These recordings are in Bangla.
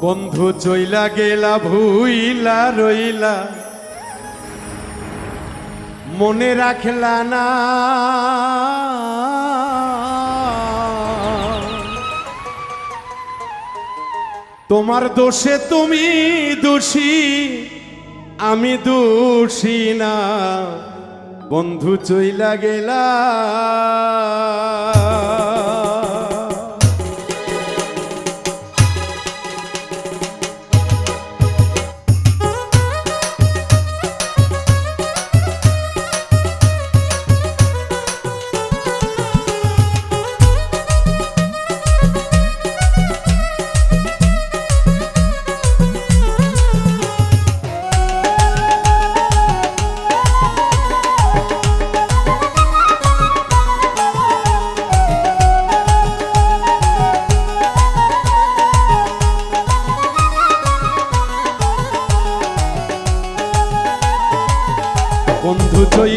বন্ধু চইলা গেলা, ভুইলা, রইলা। মনে রাখলা না। তোমার দোষে তুমি দোষী, আমি দোষী না। বন্ধু চইলা গেলা।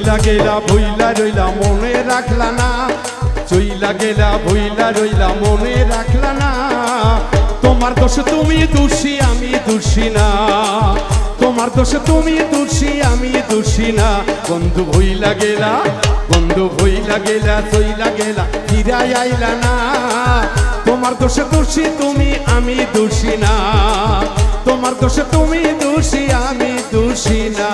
চইলা গেলা, ভইলা রইলা, মনে রাখলা না। চইলা গেলা, ভইলা রইলা, মনে রাখলা না। তোমার দোষ তুমি দোষী, আমি দোষী না। তোমার দোষ তুমি দোষী, আমি দোষী না। বন্ধু ভইলা গেলা, বন্ধু ভইলা গেলা, চইলা গেলা, ফিরাই আইলা না। তোমার দোষ দোষী তুমি, আমি দোষী না। তোমার দোষ তুমি দোষী, আমি দোষী না।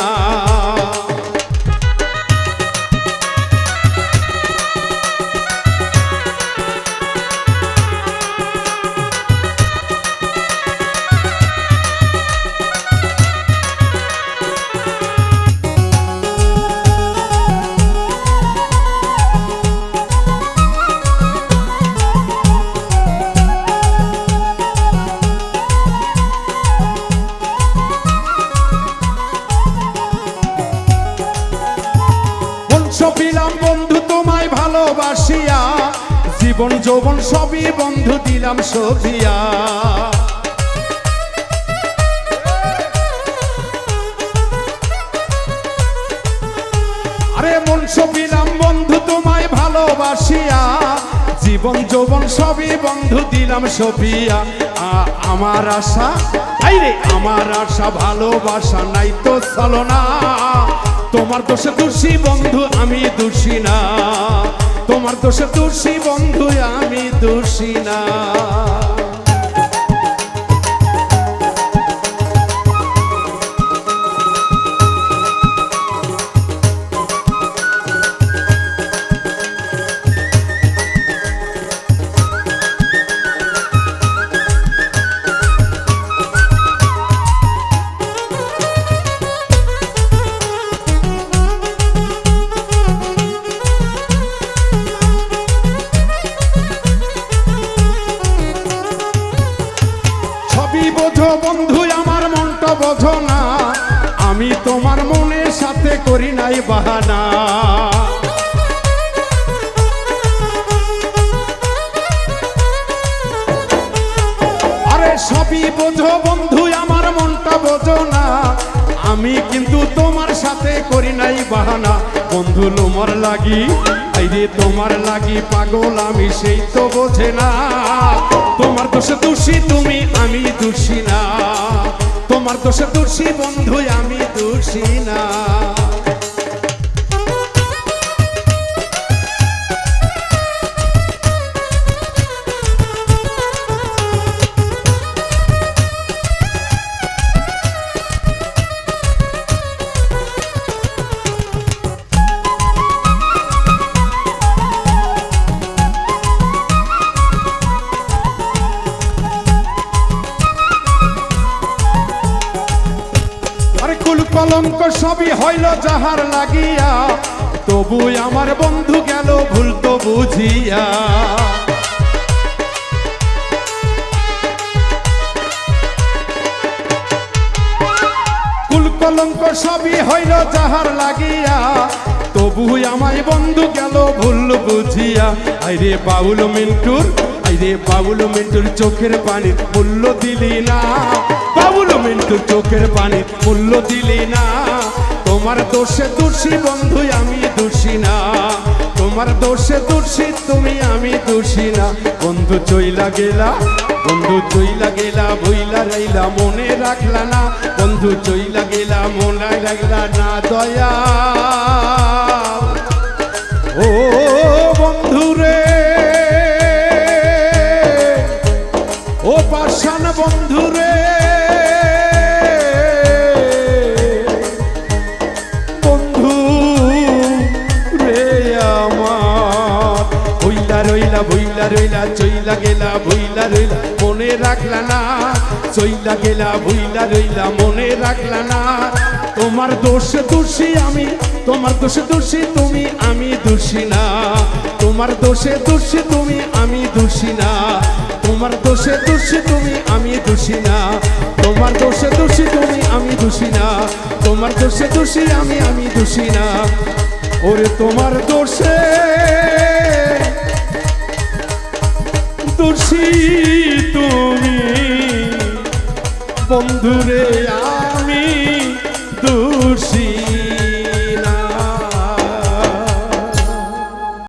বংশ পিলাম বন্ধু, তোমায় ভালোবাসিয়া। জীবন যৌবন সবই বন্ধু দিলাম সফিয়া আরে বন্ধু, তোমায় ভালোবাসিয়া। জীবন যৌবন সবই বন্ধু দিলাম সফিয়া আমার আশা আমার আশা ভালোবাসা নাই তো চলো না। তোমার দোষে দোষী বন্ধু আমি দোষী না। তোমার দোষে দোষী বন্ধু আমি দোষী না। বন্ধু, আমার মনটা না। আমি তোমার মনের সাথে করি নাই বাহানা। আরে সবই বোঝো বন্ধু, আমার মনটা বোঝো না। আমি কিন্তু তোমার সাথে করি নাই বাহানা। বন্ধু লোমর লাগি তোমার লাগি পাগল, আমি সেই তো বোঝে না। তোমার দোষে দোষী তুমি আমি দোষী না। তোমার দোষে দোষী বন্ধু আমি দোষী না। কলঙ্ক সবই হইল যাহার লাগিয়া। তবু আমার বন্ধু গেল ভুল তো বুঝিয়া। কুল কলঙ্ক সবই হইল যাহার লাগিয়া। তবু আমায় বন্ধু গেল ভুল বুঝিয়া। আইরে বাউল মিন্টুর, আইরে বাউল মিন্টুর চোখের পানি মূল্য দিলি না। মিন্টুর চোখের পানি, মূল্য দিলি না। তোমার দোষে দোষী বন্ধু আমি দোষী না। তোমার দোষে দোষী তুমি আমি দোষী না। বন্ধু চইলা গেলা, বন্ধু চইলা গেলা, ভইলা রইলা, মনে রাখলা না। বন্ধু চইলা গেলা, মনে রাখলা না দয়া ও বন্ধু রে, ও পাশান বন্ধু বইলা রইলা বইলা রইলা, চইলা গেলা বইলা রইলা, মনে রাখলা না। চইলা গেলা বইলা রইলা, মনে রাখলা না। তোমার দোষ দোষী আমি, তোমার দোষে দোষী তুমি, আমি দোষী না। তোমার দোষে দোষী তুমি, আমি দোষী না। তোমার দোষে দোষী তুমি, আমি দোষী না। তোমার দোষে দোষী তুমি, আমি দোষী না। তোমার দোষে দোষী আমি আমি দোষী না। ওরে তোমার দোষে তুমি। বন্ধুরে আ